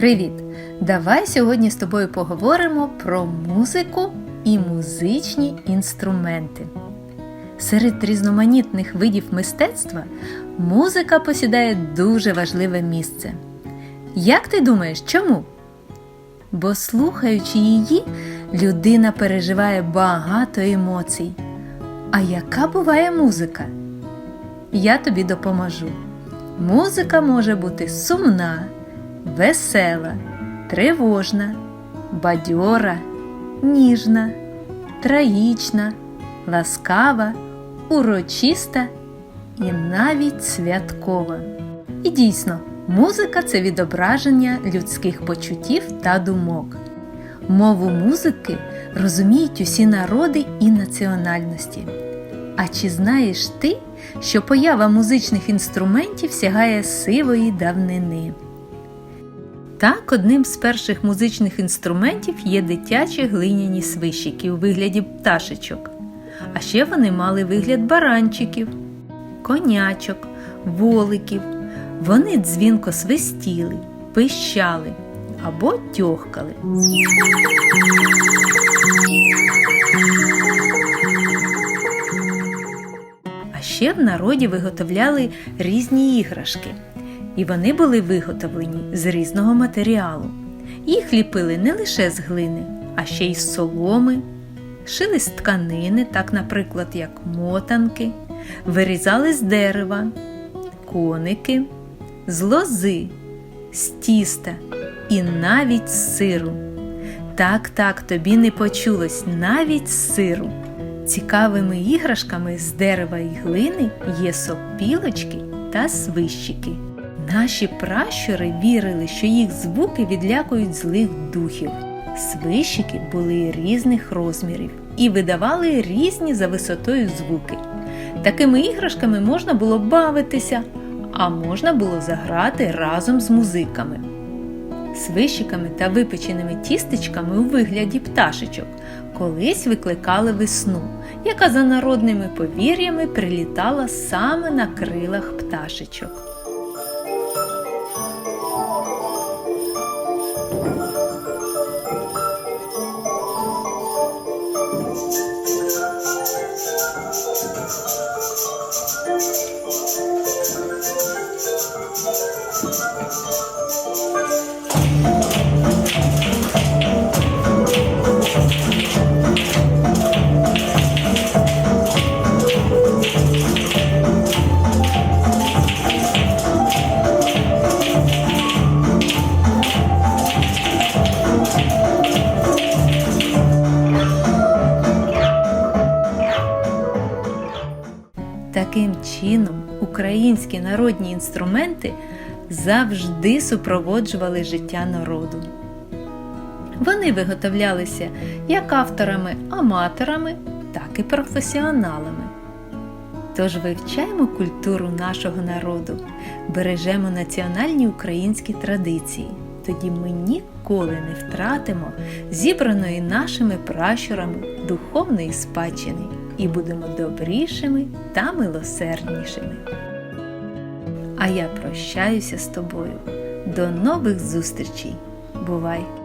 Привіт! Давай сьогодні з тобою поговоримо про музику і музичні інструменти. Серед різноманітних видів мистецтва музика посідає дуже важливе місце. Як ти думаєш, чому? Бо слухаючи її, людина переживає багато емоцій. А яка буває музика? Я тобі допоможу. Музика може бути сумна, весела, тривожна, бадьора, ніжна, трагічна, ласкава, урочиста і навіть святкова. І дійсно, музика це відображення людських почуттів та думок. Мову музики розуміють усі народи і національності. А чи знаєш ти, що поява музичних інструментів сягає сивої давнини? Так, одним з перших музичних інструментів є дитячі глиняні свищики у вигляді пташечок. А ще вони мали вигляд баранчиків, конячок, воликів. Вони дзвінко свистіли, пищали або тьохкали. А ще в народі виготовляли різні іграшки, і вони були виготовлені з різного матеріалу. Їх ліпили не лише з глини, а ще й з соломи, шили з тканини, так, наприклад, як мотанки, вирізали з дерева, коники, з лози, з тіста і навіть з сиру. Так, так, тобі не почулось навіть з сиру. Цікавими іграшками з дерева і глини є сопілочки та свищики. Наші пращури вірили, що їх звуки відлякують злих духів. Свищики були різних розмірів і видавали різні за висотою звуки. Такими іграшками можна було бавитися, а можна було заграти разом з музиками. Свищиками та випеченими тістечками у вигляді пташечок колись викликали весну, яка за народними повір'ями прилітала саме на крилах пташечок. Чином, українські народні інструменти завжди супроводжували життя народу. Вони виготовлялися як авторами-аматорами, так і професіоналами. Тож вивчаємо культуру нашого народу, бережемо національні українські традиції. Тоді ми ніколи не втратимо зібраної нашими пращурами духовної спадщини і будемо добрішими та милосерднішими. А я прощаюся з тобою. До нових зустрічей! Бувай!